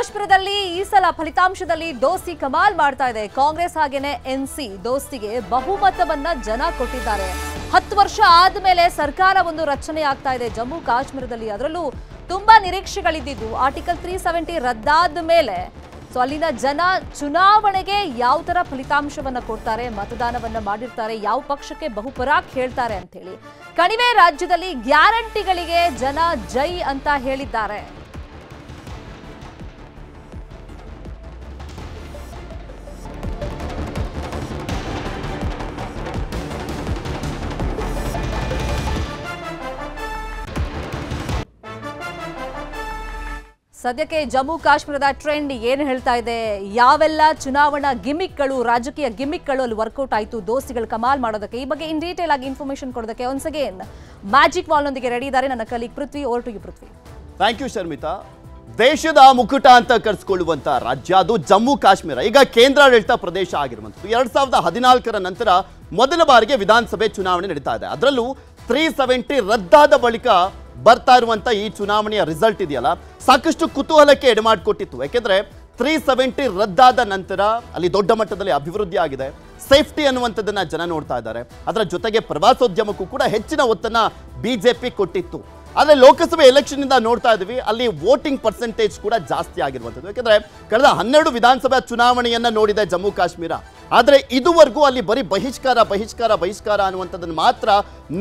ಕಾಶ್ಮೀರದಲ್ಲಿ ಈ ಸಲ ಫಲಿತಾಂಶದಲ್ಲಿ ದೋಸ್ತಿ ಕಮಾಲ್ ಮಾಡ್ತಾ ಇದೆ. ಕಾಂಗ್ರೆಸ್ ಹಾಗೇನೆ ಎನ್ಸಿ ದೋಸ್ತಿಗೆ ಬಹುಮತವನ್ನ ಜನ ಕೊಟ್ಟಿದ್ದಾರೆ. ಹತ್ತು ವರ್ಷ ಆದ್ಮೇಲೆ ಸರ್ಕಾರ ಒಂದು ರಚನೆ ಆಗ್ತಾ ಇದೆ. ಜಮ್ಮು ಕಾಶ್ಮೀರದಲ್ಲಿ ಅದರಲ್ಲೂ ತುಂಬಾ ನಿರೀಕ್ಷೆಗಳಿದ್ದು ಆರ್ಟಿಕಲ್ ತ್ರೀ ಸೆವೆಂಟಿ ರದ್ದಾದ ಮೇಲೆ ಸೊ ಅಲ್ಲಿನ ಜನ ಚುನಾವಣೆಗೆ ಯಾವ ತರ ಫಲಿತಾಂಶವನ್ನ ಕೊಡ್ತಾರೆ, ಮತದಾನವನ್ನ ಮಾಡಿರ್ತಾರೆ, ಯಾವ ಪಕ್ಷಕ್ಕೆ ಬಹುಪರಾಕ್ ಹೇಳ್ತಾರೆ ಅಂತ ಹೇಳಿ ಕಣಿವೆ ರಾಜ್ಯದಲ್ಲಿ ಗ್ಯಾರಂಟಿಗಳಿಗೆ ಜನ ಜೈ ಅಂತ ಹೇಳಿದ್ದಾರೆ. ಸದ್ಯಕ್ಕೆ ಜಮ್ಮು ಕಾಶ್ಮೀರದ ಟ್ರೆಂಡ್ ಏನು ಹೇಳ್ತಾ ಇದೆ? ಯಾವೆಲ್ಲ ಚುನಾವಣಾ ಗಿಮಿಕ್ಗಳು, ರಾಜಕೀಯ ಗಿಮಿಕ್ಗಳು ಅಲ್ಲಿ ವರ್ಕೌಟ್ ಆಯಿತು, ದೋಸ್ತಿಗಳು ಕಮಾಲ್ ಮಾಡೋದಕ್ಕೆ? ಈ ಬಗ್ಗೆ ಇನ್ ಡೀಟೇಲ್ ಆಗಿ ಇನ್ಫಾರ್ಮೇಶನ್ ಕೊಡೋದಕ್ಕೆ ಒನ್ಸ್ ಅಗೇನ್ ಮ್ಯಾಜಿಕ್ ವಾಲ್ನೊಂದಿಗೆ ರೆಡಿ ಇದ್ದಾರೆ ನನ್ನ colleague Prithvi. Over to you Prithvi. Thank you Sharmita. ದೇಶದ ಮುಕುಟ ಅಂತ ಕರೆಸ್ಕೊಳ್ಳುವಂಥ ರಾಜ್ಯ, ಅದು ಜಮ್ಮು ಕಾಶ್ಮೀರ. ಈಗ ಕೇಂದ್ರಾಡಳಿತ ಪ್ರದೇಶ ಆಗಿರುವಂಥದ್ದು. ಎರಡು ಸಾವಿರದ ಹದಿನಾಲ್ಕರ ನಂತರ ಮೊದಲ ಬಾರಿಗೆ ವಿಧಾನಸಭೆ ಚುನಾವಣೆ ನಡೀತಾ ಇದೆ. ಅದರಲ್ಲೂ ತ್ರೀ ಸೆವೆಂಟಿ ರದ್ದಾದ ಬಳಿಕ ಬರ್ತಾ ಇರುವಂತ ಈ ಚುನಾವಣೆಯ ರಿಸಲ್ಟ್ ಇದೆಯಲ್ಲ, ಸಾಕಷ್ಟು ಕುತೂಹಲಕ್ಕೆ ಎಡೆಮಾಡಿಕೊಟ್ಟಿತ್ತು. ಯಾಕೆಂದ್ರೆ ತ್ರೀ ಸೆವೆಂಟಿ ರದ್ದಾದ ನಂತರ ಅಲ್ಲಿ ದೊಡ್ಡ ಮಟ್ಟದಲ್ಲಿ ಅಭಿವೃದ್ಧಿ ಆಗಿದೆ. ಸೇಫ್ಟಿ ಅನ್ನುವಂಥದ್ದನ್ನ ಜನ ನೋಡ್ತಾ ಇದ್ದಾರೆ. ಅದರ ಜೊತೆಗೆ ಪ್ರವಾಸೋದ್ಯಮಕ್ಕೂ ಕೂಡ ಹೆಚ್ಚಿನ ಒತ್ತನ್ನ ಬಿಜೆಪಿ ಕೊಟ್ಟಿತ್ತು. ಆದರೆ ಲೋಕಸಭೆ ಎಲೆಕ್ಷನ್ ಇಂದ ನೋಡ್ತಾ ಇದ್ವಿ, ಅಲ್ಲಿ ವೋಟಿಂಗ್ ಪರ್ಸೆಂಟೇಜ್ ಕೂಡ ಜಾಸ್ತಿ ಆಗಿರುವಂಥದ್ದು. ಯಾಕಂದ್ರೆ ಕಳೆದ ಹನ್ನೆರಡು ವಿಧಾನಸಭಾ ಚುನಾವಣೆಯನ್ನ ನೋಡಿದೆ ಜಮ್ಮು ಕಾಶ್ಮೀರ. ಆದರೆ ಇದುವರೆಗೂ ಅಲ್ಲಿ ಬರೀ ಬಹಿಷ್ಕಾರ ಬಹಿಷ್ಕಾರ ಬಹಿಷ್ಕಾರ ಅನ್ನುವಂಥದ್ದನ್ನು ಮಾತ್ರ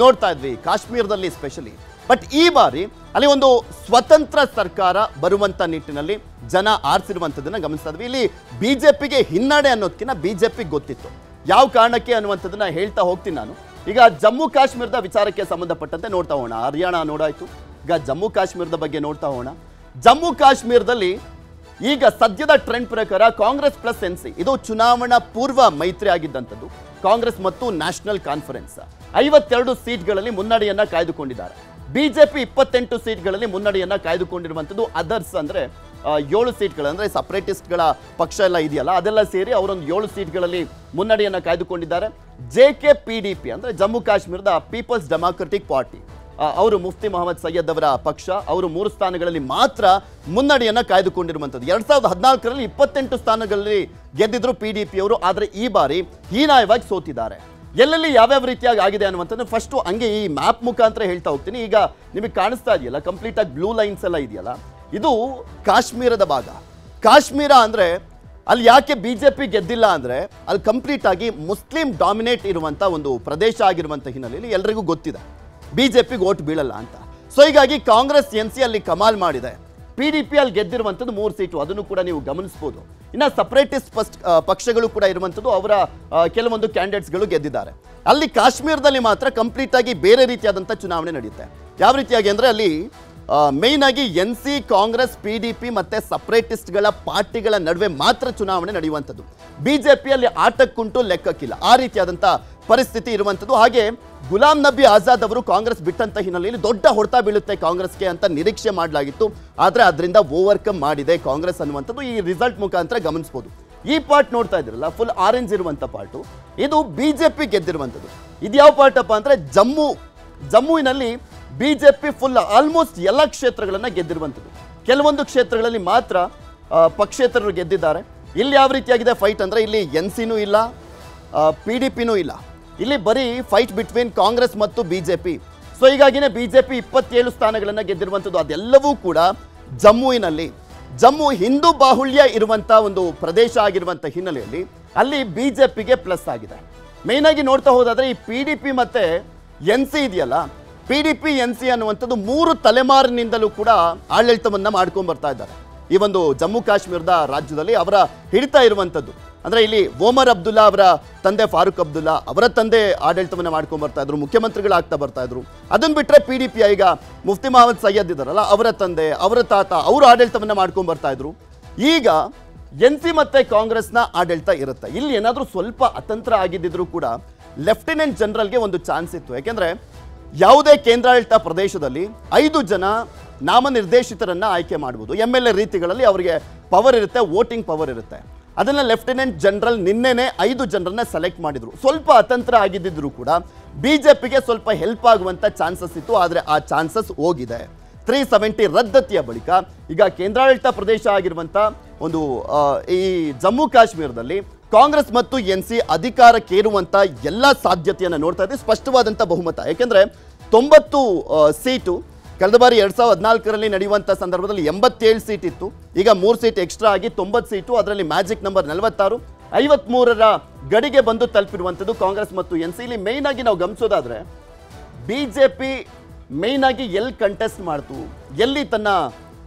ನೋಡ್ತಾ ಇದ್ವಿ, ಕಾಶ್ಮೀರದಲ್ಲಿ ಸ್ಪೆಷಲಿ ಬಟ್ ಈ ಬಾರಿ ಅಲ್ಲಿ ಒಂದು ಸ್ವತಂತ್ರ ಸರ್ಕಾರ ಬರುವಂತ ನಿಟ್ಟಿನಲ್ಲಿ ಜನ ಆರಿಸಿರುವಂಥದ್ದನ್ನು ಗಮನಿಸ್ತಾ ಇಲ್ಲಿ ಬಿಜೆಪಿಗೆ ಹಿನ್ನಡೆ ಅನ್ನೋದಕ್ಕಿಂತ ಬಿಜೆಪಿಗೆ ಗೊತ್ತಿತ್ತು. ಯಾವ ಕಾರಣಕ್ಕೆ ಅನ್ನುವಂಥದ್ದನ್ನ ಹೇಳ್ತಾ ಹೋಗ್ತೀನಿ ನಾನು. ಈಗ ಜಮ್ಮು ಕಾಶ್ಮೀರದ ವಿಚಾರಕ್ಕೆ ಸಂಬಂಧಪಟ್ಟಂತೆ ನೋಡ್ತಾ ಹೋಗೋಣ. ಹರಿಯಾಣ ನೋಡಾಯ್ತು. ಈಗ ಜಮ್ಮು ಕಾಶ್ಮೀರದ ಬಗ್ಗೆ ನೋಡ್ತಾ ಹೋಗೋಣ. ಜಮ್ಮು ಕಾಶ್ಮೀರದಲ್ಲಿ ಈಗ ಸದ್ಯದ ಟ್ರೆಂಡ್ ಪ್ರಕಾರ ಕಾಂಗ್ರೆಸ್ ಪ್ಲಸ್ ಎನ್ ಸಿ ಇದು ಚುನಾವಣಾ ಪೂರ್ವ ಮೈತ್ರಿ ಆಗಿದ್ದಂಥದ್ದು. ಕಾಂಗ್ರೆಸ್ ಮತ್ತು ನ್ಯಾಷನಲ್ ಕಾನ್ಫರೆನ್ಸ್ ಐವತ್ತೆರಡು ಸೀಟ್ಗಳಲ್ಲಿ ಮುನ್ನಡೆಯನ್ನ ಕಾಯ್ದುಕೊಂಡಿದ್ದಾರೆ. ಬಿಜೆಪಿ ಇಪ್ಪತ್ತೆಂಟು ಸೀಟ್ಗಳಲ್ಲಿ ಮುನ್ನಡೆಯನ್ನು ಕಾಯ್ದುಕೊಂಡಿರುವಂಥದ್ದು ಅದರ್ಸ್ ಅಂದರೆ ಏಳು ಸೀಟ್ಗಳು ಅಂದ್ರೆ ಸಪ್ರೇಟಿಸ್ಟ್ಗಳ ಪಕ್ಷ ಎಲ್ಲ ಇದೆಯಲ್ಲ, ಅದೆಲ್ಲ ಸೇರಿ ಅವರೊಂದು ಏಳು ಸೀಟ್ಗಳಲ್ಲಿ ಮುನ್ನಡೆಯನ್ನು ಕಾಯ್ದುಕೊಂಡಿದ್ದಾರೆ. J K P D P ಅಂದರೆ ಜಮ್ಮು ಕಾಶ್ಮೀರದ ಪೀಪಲ್ಸ್ ಡೆಮಾಕ್ರೆಟಿಕ್ ಪಾರ್ಟಿ ಅವರು ಮುಫ್ತಿ ಮೊಹಮ್ಮದ್ ಸೈಯದ್ ಅವರ ಪಕ್ಷ, ಅವರು ಮೂರು ಸ್ಥಾನಗಳಲ್ಲಿ ಮಾತ್ರ ಮುನ್ನಡೆಯನ್ನು ಕಾಯ್ದುಕೊಂಡಿರುವಂಥದ್ದು. ಎರಡು ಸಾವಿರದ ಹದಿನಾಲ್ಕರಲ್ಲಿ ಇಪ್ಪತ್ತೆಂಟು ಸ್ಥಾನಗಳಲ್ಲಿ ಗೆದ್ದಿದ್ರು ಪಿ ಡಿ ಪಿ ಅವರು, ಆದರೆ ಈ ಬಾರಿ ಹೀನಾಯವಾಗಿ ಸೋತಿದ್ದಾರೆ. ಎಲ್ಲೆಲ್ಲಿ ಯಾವ್ಯಾವ ರೀತಿಯಾಗಿ ಆಗಿದೆ ಅನ್ನುವಂಥದ್ದು ಫಸ್ಟು ಹಂಗೆ ಈ ಮ್ಯಾಪ್ ಮುಖಾಂತರ ಹೇಳ್ತಾ ಹೋಗ್ತೀನಿ. ಈಗ ನಿಮಗೆ ಕಾಣಿಸ್ತಾ ಇದೆಯಲ್ಲ ಕಂಪ್ಲೀಟ್ ಆಗಿ ಬ್ಲೂ ಲೈನ್ಸ್ ಎಲ್ಲ ಇದೆಯಲ್ಲ? ಇದು ಕಾಶ್ಮೀರದ ಭಾಗ. ಕಾಶ್ಮೀರ ಅಂದರೆ ಅಲ್ಲಿ ಯಾಕೆ ಬಿ ಜೆ ಪಿ ಗೆದ್ದಿಲ್ಲ ಅಂದರೆ ಅಲ್ಲಿ ಕಂಪ್ಲೀಟ್ ಆಗಿ ಮುಸ್ಲಿಂ ಡಾಮಿನೇಟ್ ಇರುವಂಥ ಒಂದು ಪ್ರದೇಶ ಆಗಿರುವಂಥ ಹಿನ್ನೆಲೆಯಲ್ಲಿ ಎಲ್ರಿಗೂ ಗೊತ್ತಿದೆ. ಬಿ ಜೆ ಪಿಗೆ ಓಟ್ ಬೀಳಲ್ಲ ಅಂತ. ಸೊ ಹೀಗಾಗಿ ಕಾಂಗ್ರೆಸ್ ಎನ್ ಸಿ ಅಲ್ಲಿ ಕಮಾಲ್ ಮಾಡಿದೆ. ಪಿ ಡಿ ಪಿ ಅಲ್ಲಿ ಗೆದ್ದಿರುವಂಥದ್ದು ಮೂರು ಸೀಟು. ಅದನ್ನು ಕೂಡ ನೀವು ಗಮನಿಸಬಹುದು ಇನ್ನು ಸಪ್ರೇಟಿಸ್ಟ್ ಪಸ್ಟ್ ಪಕ್ಷಗಳು ಕೂಡ ಇರುವಂಥದ್ದು ಅವರ ಕೆಲವೊಂದು ಕ್ಯಾಂಡಿಡೇಟ್ಸ್ಗಳು ಗೆದ್ದಿದ್ದಾರೆ. ಅಲ್ಲಿ ಕಾಶ್ಮೀರದಲ್ಲಿ ಮಾತ್ರ ಕಂಪ್ಲೀಟ್ ಆಗಿ ಬೇರೆ ರೀತಿಯಾದಂಥ ಚುನಾವಣೆ ನಡೆಯುತ್ತೆ. ಯಾವ ರೀತಿಯಾಗಿ ಅಂದರೆ ಅಲ್ಲಿ ಮೇಯ್ನ್ ಆಗಿ N C Congress P D P ಮತ್ತೆ ಸಪ್ರೇಟಿಸ್ಟ್ಗಳ ಪಾರ್ಟಿಗಳ ನಡುವೆ ಮಾತ್ರ ಚುನಾವಣೆ ನಡೆಯುವಂಥದ್ದು. ಬಿಜೆಪಿಯಲ್ಲಿ ಆಟಕ್ಕುಂಟು ಲೆಕ್ಕಕ್ಕಿಲ್ಲ. ಆ ರೀತಿಯಾದಂಥ ಪರಿಸ್ಥಿತಿ ಇರುವಂಥದ್ದು. ಹಾಗೆ ಗುಲಾಂ ನಬಿ ಆಜಾದ್ ಅವರು ಕಾಂಗ್ರೆಸ್ ಬಿಟ್ಟಂತ ಹಿನ್ನೆಲೆಯಲ್ಲಿ ದೊಡ್ಡ ಹೊಡೆತ ಬೀಳುತ್ತೆ ಕಾಂಗ್ರೆಸ್ಗೆ ಅಂತ ನಿರೀಕ್ಷೆ ಮಾಡಲಾಗಿತ್ತು. ಆದರೆ ಅದರಿಂದ ಓವರ್ಕಮ್ ಮಾಡಿದೆ ಕಾಂಗ್ರೆಸ್ ಅನ್ನುವಂಥದ್ದು. ಈ ರಿಸಲ್ಟ್ ಮುಖಾಂತರ ಗಮನಿಸಬಹುದು ಈ ಪಾರ್ಟ್ ನೋಡ್ತಾ ಇದ್ರಲ್ಲ ಫುಲ್ ಆರೆಂಜ್ ಇರುವಂಥ ಪಾರ್ಟು. ಇದು ಬಿಜೆಪಿ ಗೆದ್ದಿರುವಂಥದ್ದು. ಇದು ಯಾವ ಪಾರ್ಟಪ್ಪ ಅಂದರೆ ಜಮ್ಮು, ಜಮ್ಮುವಿನಲ್ಲಿ ಬಿಜೆಪಿ ಫುಲ್ ಆಲ್ಮೋಸ್ಟ್ ಎಲ್ಲ ಕ್ಷೇತ್ರಗಳನ್ನು ಗೆದ್ದಿರುವಂಥದ್ದು. ಕೆಲವೊಂದು ಕ್ಷೇತ್ರಗಳಲ್ಲಿ ಮಾತ್ರ ಪಕ್ಷೇತರರು ಗೆದ್ದಿದ್ದಾರೆ. ಇಲ್ಲಿ ಯಾವ ರೀತಿಯಾಗಿದೆ ಫೈಟ್ ಅಂದರೆ ಇಲ್ಲಿ ಎನ್ ಸಿನೂ ಇಲ್ಲ ಪಿ ಡಿ ಪಿನೂ ಇಲ್ಲ. ಇಲ್ಲಿ ಬರೀ ಫೈಟ್ ಬಿಟ್ವೀನ್ ಕಾಂಗ್ರೆಸ್ ಮತ್ತು ಬಿಜೆಪಿ ಸೊ ಹೀಗಾಗಿನೇ ಬಿಜೆಪಿ ಇಪ್ಪತ್ತೇಳು ಸ್ಥಾನಗಳನ್ನು ಗೆದ್ದಿರುವಂಥದ್ದು. ಅದೆಲ್ಲವೂ ಕೂಡ ಜಮ್ಮುವಿನಲ್ಲಿ. ಜಮ್ಮು ಹಿಂದೂ ಬಾಹುಳ್ಯ ಇರುವಂಥ ಒಂದು ಪ್ರದೇಶ ಆಗಿರುವಂಥ ಹಿನ್ನೆಲೆಯಲ್ಲಿ ಅಲ್ಲಿ ಬಿಜೆಪಿಗೆ ಪ್ಲಸ್ ಆಗಿದೆ. ಮೇಯ್ನ್ ಆಗಿ ನೋಡ್ತಾ ಹೋದಾದ್ರೆ ಈ ಪಿ ಡಿ ಪಿ ಮತ್ತೆ ಎನ್ ಸಿ ಇದೆಯಲ್ಲ P D P N C ಅನ್ನುವಂಥದ್ದು ಮೂರು ತಲೆಮಾರಿನಿಂದಲೂ ಕೂಡ ಆಡಳಿತವನ್ನು ಮಾಡ್ಕೊಂಡು ಬರ್ತಾ ಇದ್ದಾರೆ. ಈ ಒಂದು ಜಮ್ಮು ಕಾಶ್ಮೀರದ ರಾಜ್ಯದಲ್ಲಿ ಅವರ ಹಿಡಿತ ಇರುವಂಥದ್ದು. ಅಂದ್ರೆ ಇಲ್ಲಿ ಓಮರ್ ಅಬ್ದುಲ್ಲಾ ಅವರ ತಂದೆ ಫಾರೂಕ್ ಅಬ್ದುಲ್ಲಾ ಅವರ ತಂದೆ ಆಡಳಿತವನ್ನು ಮಾಡ್ಕೊಂಡು ಬರ್ತಾ ಇದ್ರು ಮುಖ್ಯಮಂತ್ರಿಗಳಾಗ್ತಾ ಬರ್ತಾ ಇದ್ರು. ಅದನ್ನು ಬಿಟ್ಟರೆ ಪಿ ಡಿ ಪಿ ಈಗ ಮುಫ್ತಿ ಮಹಮ್ಮದ್ ಸೈಯದ್ ಇದ್ದಾರಲ್ಲ ಅವರ ತಂದೆ, ಅವರ ತಾತ, ಅವರು ಆಡಳಿತವನ್ನ ಮಾಡ್ಕೊಂಡು ಬರ್ತಾ ಇದ್ರು. ಈಗ ಎನ್ ಸಿ ಮತ್ತೆ ಕಾಂಗ್ರೆಸ್ನ ಆಡಳಿತ ಇರುತ್ತೆ. ಇಲ್ಲಿ ಏನಾದರೂ ಸ್ವಲ್ಪ ಅತಂತ್ರ ಆಗಿದ್ದಿದ್ರು ಕೂಡ ಲೆಫ್ಟಿನೆಂಟ್ ಜನರಲ್ಗೆ ಒಂದು ಚಾನ್ಸ್ ಇತ್ತು. ಯಾಕೆಂದರೆ ಯಾವುದೇ ಕೇಂದ್ರಾಡಳಿತ ಪ್ರದೇಶದಲ್ಲಿ ಐದು ಜನ ನಾಮನಿರ್ದೇಶಿತರನ್ನು ಆಯ್ಕೆ ಮಾಡ್ಬೋದು. ಎಂ ಎಲ್ ಎ ರೀತಿಗಳಲ್ಲಿ ಅವರಿಗೆ ಪವರ್ ಇರುತ್ತೆ, ವೋಟಿಂಗ್ ಪವರ್ ಇರುತ್ತೆ. ಅದನ್ನ ಲೆಫ್ಟಿನೆಂಟ್ ಜನರಲ್ ನಿನ್ನೆನೆ ಐದು ಜನರನ್ನ ಸೆಲೆಕ್ಟ್ ಮಾಡಿದರು. ಸ್ವಲ್ಪ ಅತಂತ್ರ ಆಗಿದ್ದಿದ್ರು ಕೂಡ ಬಿ ಜೆ ಪಿಗೆ ಸ್ವಲ್ಪ ಹೆಲ್ಪ್ ಆಗುವಂಥ ಚಾನ್ಸಸ್ ಇತ್ತು, ಆದರೆ ಆ ಚಾನ್ಸಸ್ ಹೋಗಿದೆ. ತ್ರೀ ಸೆವೆಂಟಿ ರದ್ದತಿಯ ಬಳಿಕ ಈಗ ಕೇಂದ್ರಾಡಳಿತ ಪ್ರದೇಶ ಆಗಿರುವಂಥ ಒಂದು ಈ ಜಮ್ಮು ಕಾಶ್ಮೀರದಲ್ಲಿ ಕಾಂಗ್ರೆಸ್ ಮತ್ತು ಎನ್ ಸಿ ಅಧಿಕಾರಕ್ಕೇರುವಂಥ ಎಲ್ಲ ಸಾಧ್ಯತೆಯನ್ನು ನೋಡ್ತಾ ಇದೆ. ಸ್ಪಷ್ಟವಾದಂಥ ಬಹುಮತ. ಯಾಕೆಂದರೆ ತೊಂಬತ್ತು ಸೀಟು ಕಳೆದ ಬಾರಿ ಎರಡ್ ಸಾವಿರದ ಹದಿನಾಲ್ಕರಲ್ಲಿ ನಡೆಯುವಂಥ ಸಂದರ್ಭದಲ್ಲಿ ಎಂಬತ್ತೇಳು ಸೀಟ್ ಇತ್ತು. ಈಗ ಮೂರು ಸೀಟ್ ಎಕ್ಸ್ಟ್ರಾ ಆಗಿ ತೊಂಬತ್ತು ಸೀಟು ಅದರಲ್ಲಿ ಮ್ಯಾಜಿಕ್ ನಂಬರ್ ನಲವತ್ತಾರು. ಐವತ್ಮೂರರ ಗಡಿಗೆ ಬಂದು ತಲುಪಿರುವಂಥದ್ದು ಕಾಂಗ್ರೆಸ್ ಮತ್ತು ಎನ್ ಸಿ ಇಲ್ಲಿ ಆಗಿ ನಾವು ಗಮನಿಸೋದಾದ್ರೆ ಬಿ ಜೆ ಆಗಿ ಎಲ್ಲಿ ಕಂಟೆಸ್ಟ್ ಮಾಡ್ತು. ಎಲ್ಲಿ ತನ್ನ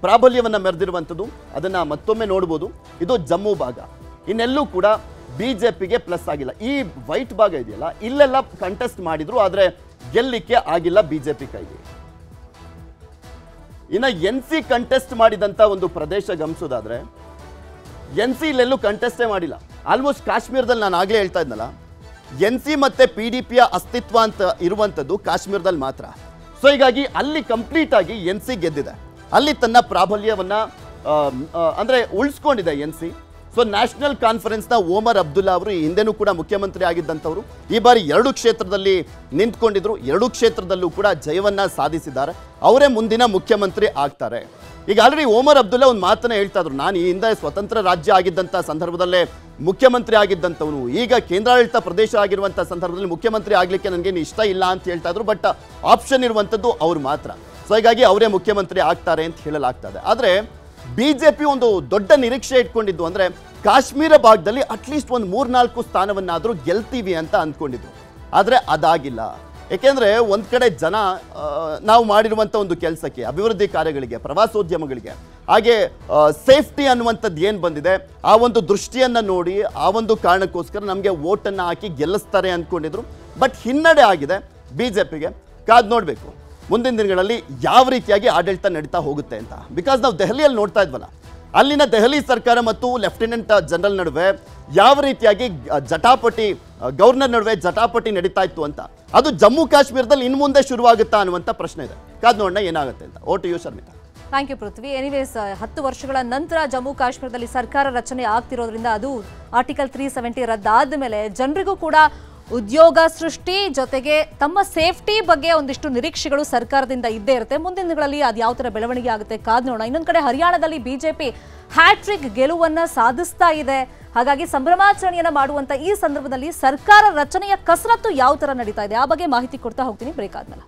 ಪ್ರಾಬಲ್ಯವನ್ನು ಮೆರೆದಿರುವಂಥದ್ದು, ಅದನ್ನು ಮತ್ತೊಮ್ಮೆ ನೋಡ್ಬೋದು. ಇದು ಜಮ್ಮು ಭಾಗ. ಇನ್ನೆಲ್ಲೂ ಕೂಡ ಬಿ ಜೆ ಪ್ಲಸ್ ಆಗಿಲ್ಲ. ಈ ವೈಟ್ ಭಾಗ ಇದೆಯಲ್ಲ, ಇಲ್ಲೆಲ್ಲ ಕಂಟೆಸ್ಟ್ ಮಾಡಿದ್ರು, ಆದರೆ ಗೆಲ್ಲಿಕ್ಕೆ ಆಗಿಲ್ಲ ಬಿ ಜೆ ಪಿ ಕೈಗೆ. ಇನ್ನು ಎನ್ ಸಿ ಕಂಟೆಸ್ಟ್ ಮಾಡಿದಂಥ ಒಂದು ಪ್ರದೇಶ ಗಮನಿಸೋದಾದರೆ ಎನ್ ಸಿ ಇಲ್ಲೆಲ್ಲೂ ಕಂಟೆಸ್ಟೇ ಮಾಡಿಲ್ಲ. ಆಲ್ಮೋಸ್ಟ್ ಕಾಶ್ಮೀರದಲ್ಲಿ ನಾನು ಆಗಲೇ ಹೇಳ್ತಾ ಇದ್ನಲ್ಲ ಎನ್ ಸಿ ಮತ್ತು ಪಿ ಡಿ ಪಿಯ ಅಸ್ತಿತ್ವ ಅಂತ ಇರುವಂಥದ್ದು ಕಾಶ್ಮೀರದಲ್ಲಿ ಮಾತ್ರ. ಸೊ ಹೀಗಾಗಿ ಅಲ್ಲಿ ಕಂಪ್ಲೀಟ್ ಆಗಿ ಎನ್ ಸಿ ಗೆದ್ದಿದೆ. ಅಲ್ಲಿ ತನ್ನ ಪ್ರಾಬಲ್ಯವನ್ನು ಅಂದ್ರೆ ಉಳಿಸ್ಕೊಂಡಿದೆ ಎನ್ ಸಿ ಸೊ ನ್ಯಾಷನಲ್ ಕಾನ್ಫರೆನ್ಸ್ನ ಓಮರ್ ಅಬ್ದುಲ್ಲಾ ಅವರು ಹಿಂದೆನೂ ಕೂಡ ಮುಖ್ಯಮಂತ್ರಿ ಆಗಿದ್ದಂಥವರು. ಈ ಬಾರಿ ಎರಡು ಕ್ಷೇತ್ರದಲ್ಲಿ ನಿಂತ್ಕೊಂಡಿದ್ರು. ಎರಡು ಕ್ಷೇತ್ರದಲ್ಲೂ ಕೂಡ ಜಯವನ್ನ ಸಾಧಿಸಿದ್ದಾರೆ. ಅವರೇ ಮುಂದಿನ ಮುಖ್ಯಮಂತ್ರಿ ಆಗ್ತಾರೆ. ಈಗ ಆಲ್ರೆಡಿ ಓಮರ್ ಅಬ್ದುಲ್ಲಾ ಒಂದು ಮಾತನ್ನ ಹೇಳ್ತಾ ಇದ್ರು. ನಾನು ಈ ಹಿಂದೆ ಸ್ವತಂತ್ರ ರಾಜ್ಯ ಆಗಿದ್ದಂಥ ಸಂದರ್ಭದಲ್ಲೇ ಮುಖ್ಯಮಂತ್ರಿ ಆಗಿದ್ದಂಥವನು. ಈಗ ಕೇಂದ್ರಾಡಳಿತ ಪ್ರದೇಶ ಆಗಿರುವಂಥ ಸಂದರ್ಭದಲ್ಲಿ ಮುಖ್ಯಮಂತ್ರಿ ಆಗಲಿಕ್ಕೆ ನನಗೇನು ಇಷ್ಟ ಇಲ್ಲ ಅಂತ ಹೇಳ್ತಾ ಇದ್ರು. ಬಟ್ ಆಪ್ಷನ್ ಇರುವಂಥದ್ದು ಅವ್ರು ಮಾತ್ರ. ಸೊ ಹೀಗಾಗಿ ಅವರೇ ಮುಖ್ಯಮಂತ್ರಿ ಆಗ್ತಾರೆ ಅಂತ ಹೇಳಲಾಗ್ತದೆ ಆದರೆ ಬಿ ಜೆ ಪಿ ಒಂದು ದೊಡ್ಡ ನಿರೀಕ್ಷೆ ಇಟ್ಕೊಂಡಿದ್ದು ಅಂದರೆ ಕಾಶ್ಮೀರ ಭಾಗದಲ್ಲಿ ಅಟ್ಲೀಸ್ಟ್ ಒಂದು ಮೂರ್ನಾಲ್ಕು ಸ್ಥಾನವನ್ನಾದರೂ ಗೆಲ್ತೀವಿ ಅಂತ ಅಂದ್ಕೊಂಡಿದ್ರು. ಆದರೆ ಅದಾಗಿಲ್ಲ. ಏಕೆಂದರೆ ಒಂದು ಕಡೆ ಜನ ನಾವು ಮಾಡಿರುವಂಥ ಒಂದು ಕೆಲಸಕ್ಕೆ, ಅಭಿವೃದ್ಧಿ ಕಾರ್ಯಗಳಿಗೆ, ಪ್ರವಾಸೋದ್ಯಮಗಳಿಗೆ, ಹಾಗೆ ಸೇಫ್ಟಿ ಅನ್ನುವಂಥದ್ದು ಏನು ಬಂದಿದೆ, ಆ ಒಂದು ದೃಷ್ಟಿಯನ್ನು ನೋಡಿ, ಆ ಒಂದು ಕಾರಣಕ್ಕೋಸ್ಕರ ನಮಗೆ ಓಟನ್ನು ಹಾಕಿ ಗೆಲ್ಲಿಸ್ತಾರೆ ಅಂದ್ಕೊಂಡಿದ್ರು. ಬಟ್ ಹಿನ್ನಡೆ ಆಗಿದೆ ಬಿ ಜೆ ಪಿಗೆ ಕಾದು ನೋಡಬೇಕು. ಮುಂದಿನ ದಿನಗಳಲ್ಲಿ ಯಾವ ರೀತಿಯಾಗಿ ಆಡಳಿತ ನಡೀತಾ ಹೋಗುತ್ತೆ ಅಂತ. ಬಿಕಾಸ್ ನಾವು ದೆಹಲಿಯಲ್ಲಿ ನೋಡ್ತಾ ಇದ್ವಲ್ಲ, ಅಲ್ಲಿನ ದೆಹಲಿ ಸರ್ಕಾರ ಮತ್ತು ಲೆಫ್ಟಿನೆಂಟ್ ಜನರಲ್ ನಡುವೆ ಯಾವ ರೀತಿಯಾಗಿ ಜಟಾಪಟಿ ಗವರ್ನರ್ ನಡುವೆ ಜಟಾಪಟಿ ನಡೀತಾ ಇತ್ತು ಅಂತ. ಅದು ಜಮ್ಮು ಕಾಶ್ಮೀರದಲ್ಲಿ ಇನ್ನು ಮುಂದೆ ಶುರುವಾಗುತ್ತಾ ಅನ್ನುವಂಥ ಪ್ರಶ್ನೆ ಇದೆ. ಕಾದ್ ನೋಡೋಣ ಏನಾಗುತ್ತೆ ಅಂತ. Over to you Sharmita thank you Prithvi anyways ಹತ್ತು ವರ್ಷಗಳ ನಂತರ ಜಮ್ಮು ಕಾಶ್ಮೀರದಲ್ಲಿ ಸರ್ಕಾರ ರಚನೆ ಆಗ್ತಿರೋದ್ರಿಂದ ಅದು ಆರ್ಟಿಕಲ್ ತ್ರೀ ಸೆವೆಂಟಿ ರದ್ದಾದ ಮೇಲೆ ಜನರಿಗೂ ಕೂಡ ಉದ್ಯೋಗ ಸೃಷ್ಟಿ ಜೊತೆಗೆ ತಮ್ಮ ಸೇಫ್ಟಿ ಬಗ್ಗೆ ಒಂದಿಷ್ಟು ನಿರೀಕ್ಷೆಗಳು ಸರ್ಕಾರದಿಂದ ಇದ್ದೇ ಇರುತ್ತೆ. ಮುಂದಿನ ದಿನಗಳಲ್ಲಿ ಅದು ಯಾವ ಥರ ಬೆಳವಣಿಗೆ ಆಗುತ್ತೆ ಕಾದ್ ನೋಡೋಣ. ಇನ್ನೊಂದು ಕಡೆ ಹರಿಯಾಣದಲ್ಲಿ ಬಿಜೆಪಿ ಹ್ಯಾಟ್ರಿಕ್ ಗೆಲುವನ್ನ ಸಾಧಿಸ್ತಾ ಇದೆ. ಹಾಗಾಗಿ ಸಂಭ್ರಮಾಚರಣೆಯನ್ನು ಮಾಡುವಂತ ಈ ಸಂದರ್ಭದಲ್ಲಿ ಸರ್ಕಾರ ರಚನೆಯ ಕಸರತ್ತು ಯಾವ ಥರ ನಡೀತಾ ಇದೆ? ಆ ಬಗ್ಗೆ ಮಾಹಿತಿ ಕೊಡ್ತಾ ಹೋಗ್ತೀನಿ. ಬ್ರೇಕ್ ಆದ್ಮೇಲೆ.